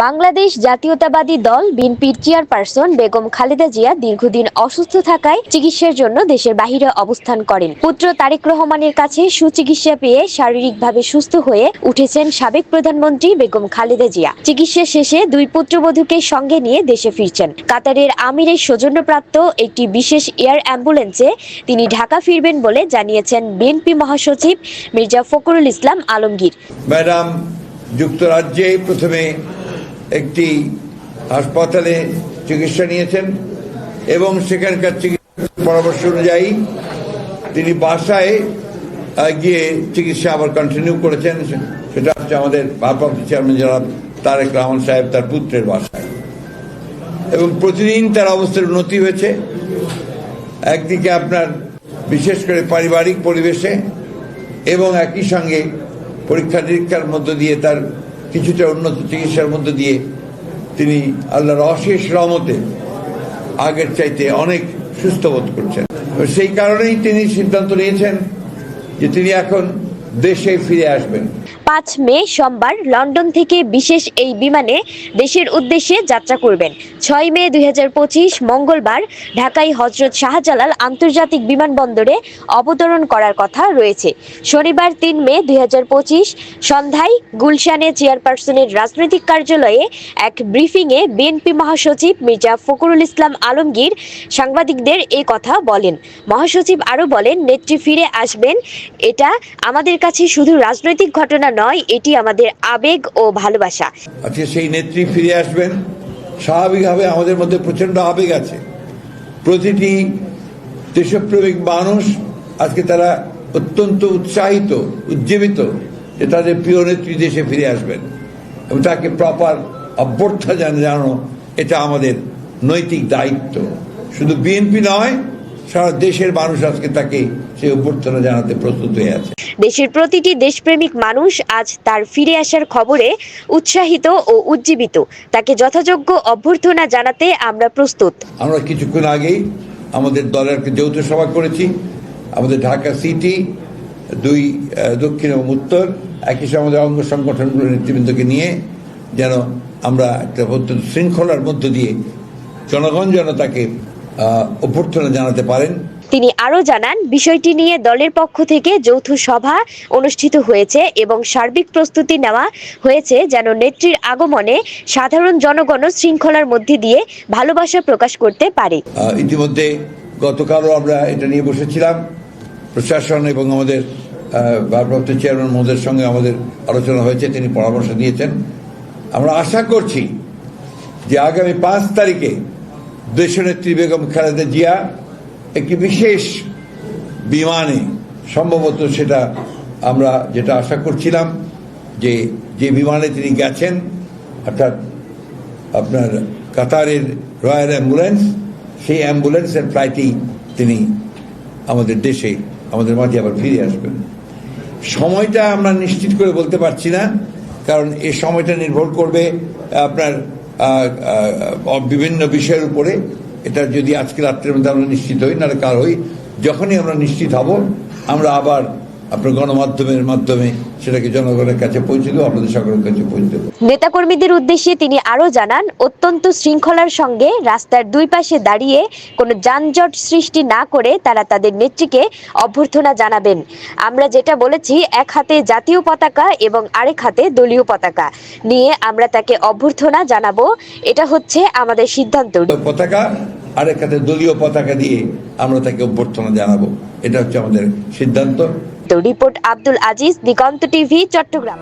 বাংলাদেশ জাতীয়তাবাদী দল বিএনপির চেয়ারপারসন বেগম খালেদা জিয়া দীর্ঘদিন অসুস্থ থাকায় চিকিৎসার জন্য দেশের বাহিরে অবস্থান করেন। পুত্র তারেক রহমানের কাছে সুচিকিৎসা পেয়ে শারীরিকভাবে সুস্থ হয়ে উঠেছেন সাবেক প্রধানমন্ত্রী বেগম খালেদা জিয়া। চিকিৎসা শেষে দুই পুত্রবধূকে সঙ্গে নিয়ে দেশে ফিরছেন। কাতারের আমিরের সৌজন্যপ্রাপ্ত একটি বিশেষ এয়ার অ্যাম্বুলেন্সে তিনি ঢাকা ফিরবেন বলে জানিয়েছেন বিএনপি মহাসচিব মির্জা ফখরুল ইসলাম আলমগীর। ম্যাডাম, যুক্তরাজ্যে প্রথমে একটি হাসপাতালে চিকিৎসা নিয়েছেন এবং সেখানকার চিকিৎসা পরামর্শ অনুযায়ী তিনি বাসায় গিয়ে চিকিৎসা আবার কন্টিনিউ করেছেন। সেটা হচ্ছে আমাদের ভারপ্রাপ্ত চেয়ারম্যান জনাব তারেক রহমান সাহেব তার পুত্রের বাসায়। এবং প্রতিদিন তার অবস্থার উন্নতি হয়েছে। একদিকে আপনার বিশেষ করে পারিবারিক পরিবেশে এবং একই সঙ্গে পরীক্ষা নিরীক্ষার মধ্য দিয়ে তার কিছুটা উন্নত চিকিৎসার মধ্যে দিয়ে তিনি আল্লাহর অশেষ রহমতে আগের চাইতে অনেক সুস্থ বোধ করছেন। সেই কারণেই তিনি সিদ্ধান্ত নিয়েছেন যে তিনি এখন দেশে ফিরে আসবেন। পাঁচ মে সোমবার লন্ডন থেকে বিশেষ এই বিমানে দেশের উদ্দেশ্যে যাত্রা করবেন। ছয় মে দুই হাজার পঁচিশ মঙ্গলবার ঢাকায় হজরত শাহজালাল আন্তর্জাতিক বিমানবন্দরে অবতরণ করার কথা রয়েছে। শনিবার তিন মে দুই হাজার পঁচিশ সন্ধ্যায় গুলশানে চেয়ারপারসনের রাজনৈতিক কার্যালয়ে এক ব্রিফিংয়ে বিএনপি মহাসচিব মির্জা ফখরুল ইসলাম আলমগীর সাংবাদিকদের এই কথা বলেন। মহাসচিব আরও বলেন, নেত্রী ফিরে আসবেন, এটা আমাদের কাছে শুধু রাজনৈতিক ঘটনা নয়, এটি আমাদের আবেগ ও ভালোবাসা। আজকে সেই নেত্রী ফিরে আসবেন। স্বাভাবিকভাবে আমাদের মধ্যে প্রচণ্ড আবেগ আছে। প্রতিটি দেশপ্রেমিক মানুষ আজকে তারা অত্যন্ত উৎসাহিত, উজ্জীবিত যে তাদের প্রিয় নেত্রী দেশে ফিরে আসবেন এবং তাকে প্রপার অভ্যর্থা জান- জানানো, এটা আমাদের নৈতিক দায়িত্ব। শুধু বিএনপি নয় সারা দেশের মানুষ আজকে তাকে সেই অভ্যর্থনা জানাতে প্রস্তুত হয়ে আছে। দেশের প্রতিটি দেশপ্রেমিক মানুষ আজ তার ফিরে আসার খবরে উৎসাহিত ও উজ্জীবিত। তাকে যথাযোগ্য অভ্যর্থনা জানাতে আমরা প্রস্তুত। আমরা কিছুক্ষণ আগেই আমাদের দলের যৌথ সভা করেছি। আমাদের ঢাকা সিটি দুই দক্ষিণ এবং উত্তর একই সঙ্গে আমাদের অঙ্গ সংগঠনগুলোর নেতৃবৃন্দকে নিয়ে যেন আমরা একটা অত্যন্ত শৃঙ্খলার মধ্য দিয়ে জনগণ যেন তাকে অভ্যর্থনা জানাতে পারেন। তিনি আরও জানান বিষয়টি নিয়ে দলের পক্ষ থেকে যৌথ সভা অনুষ্ঠিত হয়েছে এবং সার্বিক প্রস্তুতি নেওয়া হয়েছে যেন নেত্রীর আগমনে সাধারণ জনগণ শৃঙ্খলার মধ্যে দিয়ে ভালোবাসা প্রকাশ করতে পারে। ইতিমধ্যে গতকালও আমরা এটা নিয়ে বসেছিলাম। প্রশাসন এবং আমাদের ভারপ্রাপ্ত চেয়ারম্যান মোদের সঙ্গে আমাদের আলোচনা হয়েছে তিনি পরামর্শ দিয়েছেন। আমরা আশা করছি যে আগামী পাঁচ তারিখে দেশনেত্রী বেগম খালেদা জিয়া একটি বিশেষ বিমানে, সম্ভবত সেটা আমরা যেটা আশা করছিলাম যে যে বিমানে তিনি গেছেন, অর্থাৎ আপনার কাতারের রয়্যাল অ্যাম্বুলেন্স, সেই অ্যাম্বুলেন্সের ফ্লাইটেই তিনি আমাদের দেশে, আমাদের মাঝে আবার ফিরে আসবেন। সময়টা আমরা নিশ্চিত করে বলতে পারছি না, কারণ এই সময়টা নির্ভর করবে আপনার বিভিন্ন বিষয়ের উপরে এটা যদি আজকে রাত্রের মধ্যে আমরা নিশ্চিত হই, নাহলে কার হই, যখনই আমরা নিশ্চিত হব, আমরা আবার আপনার গণমাধ্যমের মাধ্যমে সেটাকে জনগণের কাছে পৌঁছে দেবো আপনাদের সকলের কাছে পৌঁছে দেবো। নেতাকর্মীদের উদ্দেশ্যে তিনি আরও জানান অত্যন্ত শৃঙ্খলার সঙ্গে রাস্তার দুই পাশে দাঁড়িয়ে কোনো যানজট সৃষ্টি না করে তারা তাদের নেত্রীকে অভ্যর্থনা জানাবেন। আমরা যেটা বলেছি এক হাতে জাতীয় পতাকা এবং আরেক হাতে দলীয় পতাকা নিয়ে আমরা তাকে অভ্যর্থনা জানাব। এটা হচ্ছে আমাদের সিদ্ধান্ত। পতাকা আর এখানে দলীয় পতাকা দিয়ে আমরা তাকে অভ্যর্থনা জানাব। এটা হচ্ছে আমাদের সিদ্ধান্ত। Report Abdul Aziz Diganta TV Chittagong.